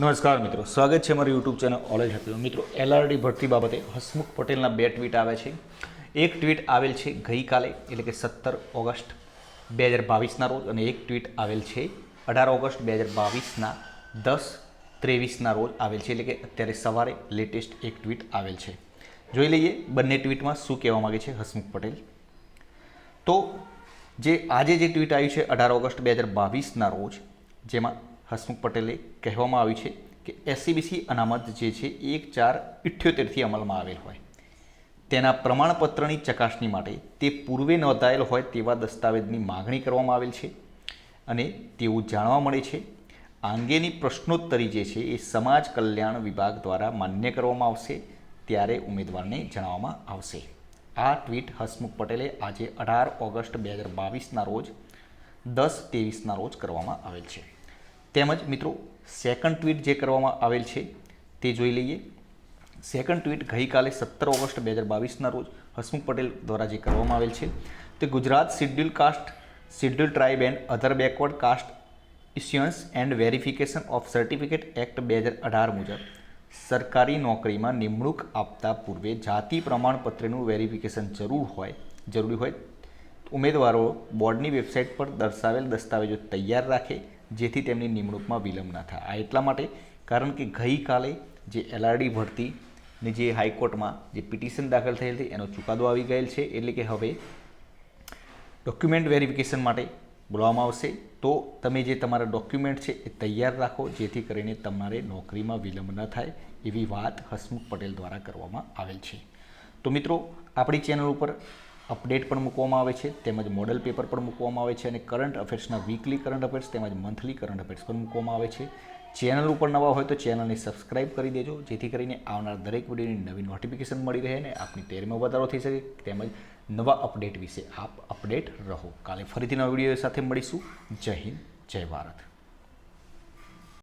નમસ્કાર મિત્રો, સ્વાગત છે મારી યુટ્યુબ ચેનલ ઓલેજ હેપી મિત્રો એલઆરડી ભરતી બાબતે હસમુખ પટેલના બે ટ્વીટ આવે છે. એક ટ્વીટ આવેલ છે ગઈકાલે, એટલે કે સત્તર ઓગસ્ટ બે હજાર બાવીસના રોજ, અને એક ટ્વીટ આવેલ છે અઢાર ઓગસ્ટ બે હજાર બાવીસના દસ ત્રેવીસના રોજ આવેલ છે, એટલે કે અત્યારે સવારે લેટેસ્ટ એક ટ્વીટ આવેલ છે. જોઈ લઈએ બંને ટ્વીટમાં શું કહેવા માગે છે હસમુખ પટેલ. તો જે આજે જે ટ્વીટ આવ્યું છે અઢાર ઓગસ્ટ બે હજાર બાવીસના રોજ, જેમાં હસમુખ પટેલે કહેવામાં આવ્યું છે કે એસસીબીસી અનામત જે છે, એક ચાર ઇઠ્યોતેરથી અમલમાં આવેલ હોય. તેના પ્રમાણપત્રની ચકાસણી માટે તે પૂર્વે નોંધાયેલ હોય તેવા દસ્તાવેજની માગણી કરવામાં આવેલ છે અને તેવું જાણવા મળે છે. આ અંગેની પ્રશ્નોત્તરી જે છે, એ સમાજ કલ્યાણ વિભાગ દ્વારા માન્ય કરવામાં આવશે ત્યારે ઉમેદવારને જણાવવામાં આવશે. આ ટ્વીટ હસમુખ પટેલે આજે અઢાર ઓગસ્ટ બે હજાર બાવીસના રોજ દસ ત્રેવીસના રોજ કરવામાં આવેલ છે. તેમજ મિત્રો સેકન્ડ ટ્વીટ જે કરવામાં આવેલ છે, તે જોઈ લઈએ. સેકન્ડ ટ્વીટ ગઈકાલે સત્તર ઓગસ્ટ બે હજાર બાવીસના રોજ હસમુખ પટેલ દ્વારા જે કરવામાં આવેલ છે, તે Gujarat schedule caste, schedule tribe and other backward caste issuance and verification of certificate act બે હજાર અઢાર મુજબ સરકારી નોકરીમાં નિમણૂક આપતા પૂર્વે જાતિ પ્રમાણપત્રનું વેરિફિકેશન જરૂર હોય, જરૂરી હોય. ઉમેદવારો બોર્ડની વેબસાઇટ પર દર્શાવેલ દસ્તાવેજો તૈયાર રાખે જેથી તેમની નિમણૂકમાં વિલંબ ન થાય. આ એટલા માટે કારણ કે ગઈકાલે જે એલઆરડી ભરતીની જે હાઈકોર્ટમાં જે પિટિશન દાખલ થયેલ હતી એનો ચુકાદો આવી ગયેલ છે, એટલે કે હવે ડોક્યુમેન્ટ વેરિફિકેશન માટે બોલાવવામાં આવશે. તો તમે જે તમારા ડોક્યુમેન્ટ છે એ તૈયાર રાખો, જેથી કરીને તમારે નોકરીમાં વિલંબ ન થાય એવી વાત હસમુખ પટેલ દ્વારા કરવામાં આવેલ છે. તો મિત્રો, આપણી ચેનલ ઉપર અપડેટ પણ મૂકવામાં આવે છે, તેમજ મોડલ પેપર પણ મૂકવામાં આવે છે અને કરંટ અફેર્સના વીકલી કરંટ અફેર્સ તેમજ મંથલી કરંટ અફેર્સ પણ મૂકવામાં આવે છે. ચેનલ ઉપર નવા હોય તો ચેનલને સબસ્ક્રાઇબ કરી દેજો, જેથી કરીને આવનાર દરેક વિડીયોની નવી નોટિફિકેશન મળી રહે અને આપની તૈયારીમાં વધારો થઈ શકે. તેમજ નવા અપડેટ વિશે આપ અપડેટ રહો. કાલે ફરીથી નવા વીડિયો સાથે મળીશું. જય હિન્દ, જય ભારત.